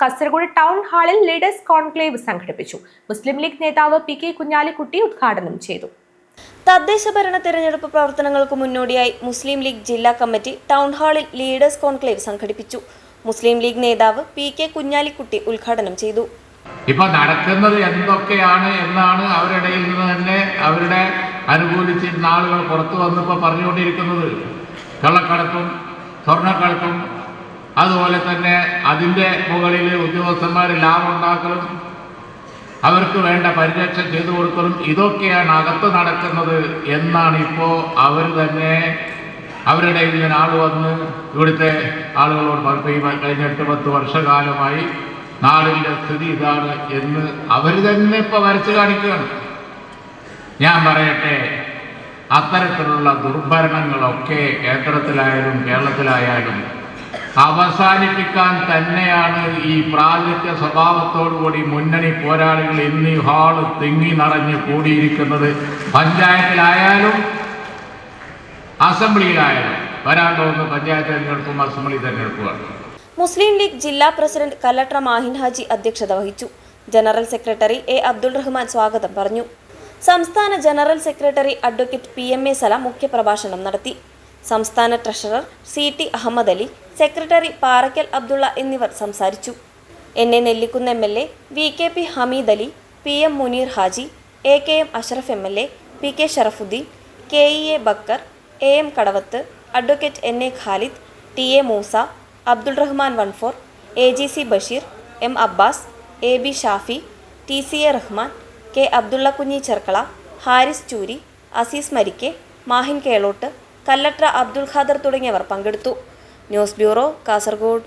Kasaragod town ഹാളിൽ leaders conclave സംഘടിപ്പിച്ചു. മുസ്ലിം league നേതാവ് പി കെ കുഞ്ഞാലിക്കുട്ടി ഉദ്ഘാടനം ചെയ്തു. തദ്ദേശ ഭരണ തെരഞ്ഞെടുപ്പ് പ്രവർത്തനങ്ങൾക്ക് മുന്നോടിയായി മുസ്ലിം ലീഗ് ജില്ലാ കമ്മിറ്റി ടൗൺ ഹാളിൽ ലീഡേഴ്സ് കോൺക്ലേവ് സംഘടിപ്പിച്ചു. മുസ്ലിം ലീഗ് നേതാവ് പി കെ കുഞ്ഞാലിക്കുട്ടി ഉദ്ഘാടനം ചെയ്തു. ഇപ്പൊ നടക്കുന്നത് എന്തൊക്കെയാണ് എന്നാണ് അവരുടെ നിന്ന് തന്നെ അവരുടെ അനുകൂലിച്ച് ആളുകൾ പുറത്തു വന്നപ്പോ പറഞ്ഞുകൊണ്ടിരിക്കുന്നത്. കള്ളക്കടത്തും സ്വർണക്കടത്തും അതുപോലെ തന്നെ അതിന്റെ മുകളിൽ ഉദ്യോഗസ്ഥന്മാർ ലാഭം ഉണ്ടാക്കലും അവർക്ക് വേണ്ട പരിരക്ഷ ചെയ്തു കൊടുക്കലും ഇതൊക്കെയാണ് അകത്ത് നടക്കുന്നത് എന്നാണ് ഇപ്പോൾ അവർ തന്നെ അവരുടെ ഇതിൽ ആൾ വന്ന് ഇവിടുത്തെ ആളുകളോട് പറഞ്ഞു കഴിഞ്ഞ എട്ട് പത്ത് വർഷകാലമായി നാടിന്റെ സ്ഥിതി ഇതാണ് എന്ന് അവർ തന്നെ ഇപ്പോൾ വരച്ച് കാണിക്കുകയാണ്. ഞാൻ പറയട്ടെ അത്തരത്തിലുള്ള ദുർഭരണങ്ങളൊക്കെ കേന്ദ്രത്തിലായാലും കേരളത്തിലായാലും അവസാനിപ്പിക്കാൻ തന്നെയാണ് ഈ പ്രാതിനിധ്യ സ്വഭാവത്തോടുകൂടി മുന്നണി പോരാളികൾ ഇന്ന് ഹാൾ തിങ്ങി നിറഞ്ഞ് കൂടിയിരിക്കുന്നത്. പഞ്ചായത്തിലായാലും അസംബ്ലിയിലായാലും. വരാൻ പോകുന്ന പഞ്ചായത്ത് തെരഞ്ഞെടുപ്പും അസംബ്ലി തെരഞ്ഞെടുപ്പുമാണ്. മുസ്ലിം ലീഗ് ജില്ലാ പ്രസിഡന്റ് കലക്ടർ മാഹിൻ ഹാജി അധ്യക്ഷത വഹിച്ചു. General secretary A Abdul Rahman സ്വാഗതം പറഞ്ഞു. സംസ്ഥാന general secretary advocate P M A Sala മുഖ്യപ്രഭാഷണം നടത്തി. സംസ്ഥാന treasurer C T Ahmed Ali secretary Parakkal Abdulla എന്നിവർ സംസാരിച്ചു. N A Nellikkunnu M L A V K P Hameed Ali P M Muneer Haji A K M Ashraf M L A P K Sharafuddin K E A Bakar A M Kadavath advocate N A Khalid T A Moosa Abdul Rahman വൺഫോർ A G C Basheer M Abbas A B Shafi T C A Rahman K Abdulla Kunhi Cherkala Haris ചൂരി അസീസ് മരിക്കെ മാഹിൻ കേളോട്ട് കല്ലട്ര അബ്ദുൽ ഖാദർ തുടങ്ങിയവർ പങ്കെടുത്തു. News bureau Kasaragod.